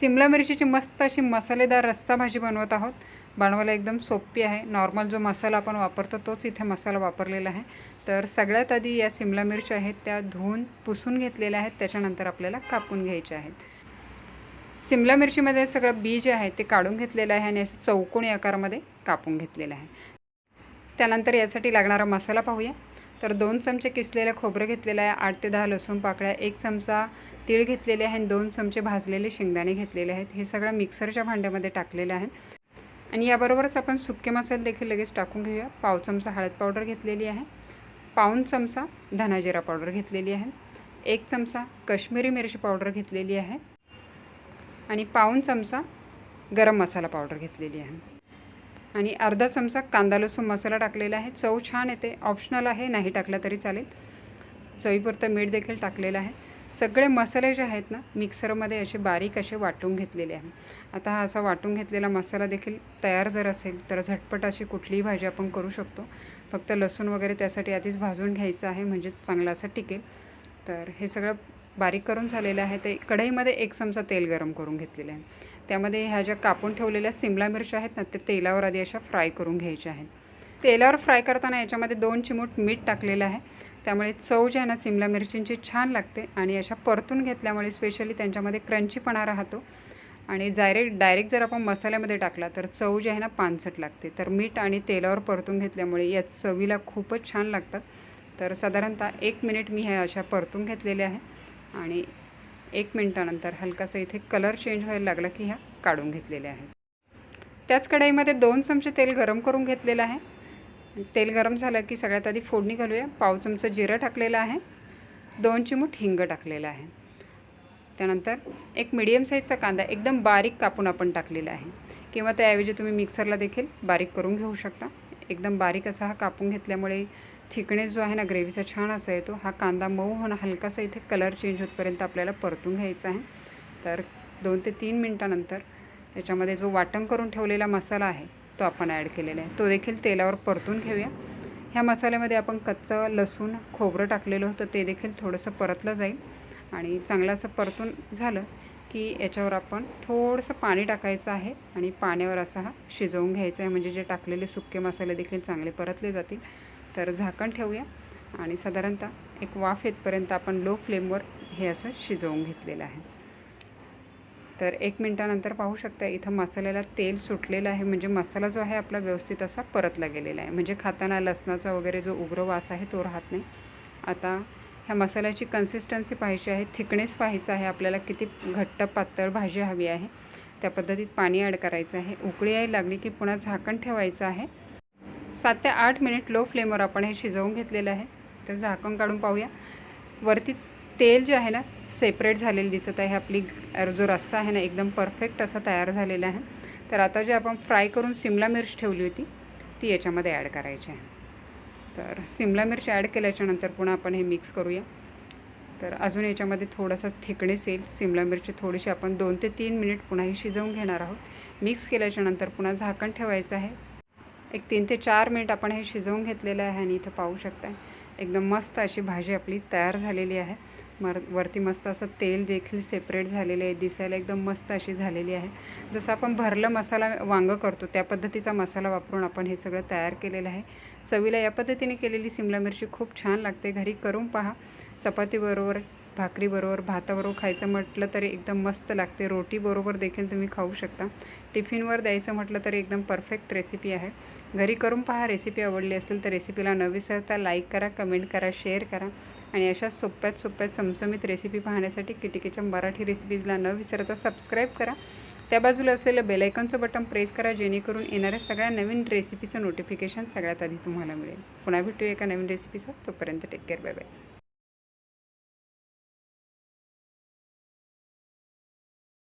सिमला मिरचीची मस्त अशी मसालेदार रस्सा भाजी बनवत आहोत. बनवायला एकदम सोपी आहे. नॉर्मल जो मसाला आपण वापरतो तोच इथे मसाला वापरलेला आहे. तर सगळ्यात आधी या सिमला मिरच्या आहेत त्या धुवून पुसून घेतलेल्या आहेत. त्याच्यानंतर आपल्याला कापून घ्यायच्या आहेत. सिमला मिरचीमध्ये सगळं बी जे आहे ते काढून घेतलेलं आहे आणि असं चौकोनी आकारामध्ये कापून घेतलेलं आहे. त्यानंतर यासाठी लागणारा मसाला पाहूया. तर दोन चमचे किसलेलं खोबरं घेतलेलं आहे आठ ते दहा लसूण पाकळ्या एक चमचा तीळ घेतलेले आहे आणि दोन चमचे भाजलेले शेंगदाणे घेतलेले आहेत. हे सगळं मिक्सरच्या भांड्यामध्ये टाकलेलं आहे आणि याबरोबरच आपण सुके मसाले देखील लगेच टाकून घेऊया. पाव चमचा हळद पावडर घेतलेली आहे. पाऊन चमचा धनाजिरा पावडर घेतलेली आहे. एक चमचा कश्मीरी मिरची पावडर घेतलेली आहे. आणि पाऊन चमचा गरम मसाला पावडर घेतलेली आहे. आणि अर्धा चमचा कांदा लसूण मसाला टाकलेला आहे. चव छान येते. ऑप्शनल आहे. नाही टाकला तरी चालेल. चवीपुरतं मीठ देखील टाकलेलं आहे. सगळे मसाले जे आहेत ना मिक्सरमध्ये असे बारीक असे वाटून घेतलेले आहे. आता हा असा वाटून घेतलेला मसाला देखील तयार जर असेल तर झटपट अशी कुठलीही भाजी आपण करू शकतो. फक्त लसूण वगैरे त्यासाठी आधीच भाजून घ्यायचं आहे म्हणजे चांगला असं टिकेल. तर हे सगळं बारीक करून झालेलं आहे ते कढईमध्ये एक चमचा तेल गरम करून घेतलेलं आहे. त्यामध्ये ह्या ज्या कापून ठेवलेल्या सिमला मिरच्या आहेत ना ते तेलावर आधी अशा फ्राय करून घ्यायच्या आहेत. तेलावर फ्राय करताना याच्यामध्ये दोन चिमूट मीठ टाकलेलं आहे. त्यामुळे चव जी आहे ना सिमला मिरचींची छान लागते आणि अशा परतून घेतल्यामुळे स्पेशली त्यांच्यामध्ये क्रंचीपणा राहतो. आणि डायरेक्ट डायरेक्ट जर आपण मसाल्यामध्ये टाकला तर चव जी आहे ना पानसट लागते. तर मीठ आणि तेलावर परतून घेतल्यामुळे या चवीला खूपच छान लागतात. तर साधारणतः एक मिनिट मी हे अशा परतून घेतलेल्या आहे. आणि एक मिनटानंतर हलकासा इथे कलर चेंज व्हायला लागला की ह्या काढून घेतलेल्या आहेत. त्याच कढईमध्ये दोन चमचे तेल गरम करून घेतलेलं आहे. तेल गरम झालं की सगळ्यात आधी फोडणी घालूया. पाव चमचा जिरं टाकलेलं आहे. दोन चिमूट हिंग टाकलेलं आहे. त्यानंतर एक मिडियम साईजचा कांदा एकदम बारीक कापून आपण टाकलेला आहे. किंवा त्याऐवजी तुम्ही मिक्सरला देखील बारीक करून घेऊ शकता. एकदम बारीक असा हा कापून घेतल्यामुळे थिकनेस जो आहे ना ग्रेव्हीचा छान असा येतो. हा कांदा मऊ होणं हलकासा इथे कलर चेंज होतपर्यंत आपल्याला परतून घ्यायचा आहे. तर दोन ते तीन मिनटानंतर त्याच्यामध्ये जो वाटण करून ठेवलेला मसाला आहे तो आपण ॲड केलेला आहे. तो देखील तेलावर परतून घेऊया. ह्या मसाल्यामध्ये आपण कच्चं लसूण खोबरं टाकलेलं होतं ते देखील थोडंसं परतलं जाईल. आणि चांगलं असं परतून झालं की याच्यावर आपण थोडंसं पाणी टाकायचं आहे आणि पाण्यावर असा हा शिजवून घ्यायचा आहे. म्हणजे जे टाकलेले सुके मसाले देखील चांगले परतले जातील. तर झाकण ठेवूया. आणि साधारणतः एक वाफ येतपर्यंत आपण लो फ्लेमवर हे असं शिजवून घेतलेलं आहे. तर एक मिनटानंतर पाहू शकता इथं मसाल्याला तेल सुटलेलं आहे. म्हणजे मसाला जो आहे आपला व्यवस्थित असा परतला गेलेला आहे. म्हणजे खाताना लसणाचा वगैरे जो उग्र वास आहे तो राहत नाही. आता ह्या मसाल्याची कन्सिस्टन्सी पाहायची आहे. थिकनेस पाहायचं आहे. आपल्याला किती घट्ट पातळ भाजी हवी आहे. त्या पद्धतीत पाणी ॲड करायचं आहे. उकळी यायला लागली की पुन्हा झाकण ठेवायचं आहे. सात ते आठ मिनिट लो फ्लेमवर आपण हे शिजवून घेतलेलं आहे. तर झाकण काढून पाहूया. वरती तेल जे आहे ना सेपरेट झालेलं दिसत आहे. आपली जो रस्सा आहे ना एकदम परफेक्ट असा तयार झालेला आहे. तर आता जे आपण फ्राय करून सिमला मिर्च ठेवली होती ती याच्यामध्ये ॲड करायची आहे. तर सिमला मिर्च ॲड केल्याच्यानंतर पुन्हा आपण हे मिक्स करूया. तर अजून याच्यामध्ये थोडासा थिकनेस येईल. सिमला मिरची थोडीशी आपण दोन ते तीन मिनिट पुन्हा ही शिजवून घेणार आहोत. मिक्स केल्याच्यानंतर पुन्हा झाकण ठेवायचं आहे. एक तीन ते चार मिनिट आपण हे शिजवून घेतलेलं आहे आणि इथं पाहू शकता एकदम मस्त अशी भाजी आपली तयार झालेली आहे. मर वरती मस्त असं तेल देखील सेपरेट झालेलं आहे. दिसायला एकदम मस्त अशी झालेली आहे. जसं आपण भरलं मसाला वांगं करतो त्या पद्धतीचा मसाला वापरून आपण हे सगळं तयार केलेलं आहे. चवीला या पद्धतीने केलेली सिमला मिरची खूप छान लागते. घरी करून पहा. चपातीबरोबर भाकरीबरोबर भाताबरोबर खायचं म्हटलं तरी एकदम मस्त लागते. रोटीबरोबर देखील तुम्ही खाऊ शकता. टिफिनवर द्यायचं म्हटलं तरी एकदम परफेक्ट रेसिपी आहे. घरी करून पहा रेसिपी आवडली असेल तर रेसिपीला न विसरता लाईक करा कमेंट करा शेअर करा आणि अशा सोप्यात सोप्यात चमचमीत रेसिपी पाहण्यासाठी किटिकेच्या मराठी रेसिपीजला न विसरता सबस्क्राईब करा. त्या बाजूला असलेलं बेलायकॉनचं बटन प्रेस करा जेणेकरून येणाऱ्या सगळ्या नवीन रेसिपीचं नोटिफिकेशन सगळ्यात आधी तुम्हाला मिळेल. पुन्हा भेटूया एका नवीन रेसिपीचं. तोपर्यंत टेक केअर बाय बाय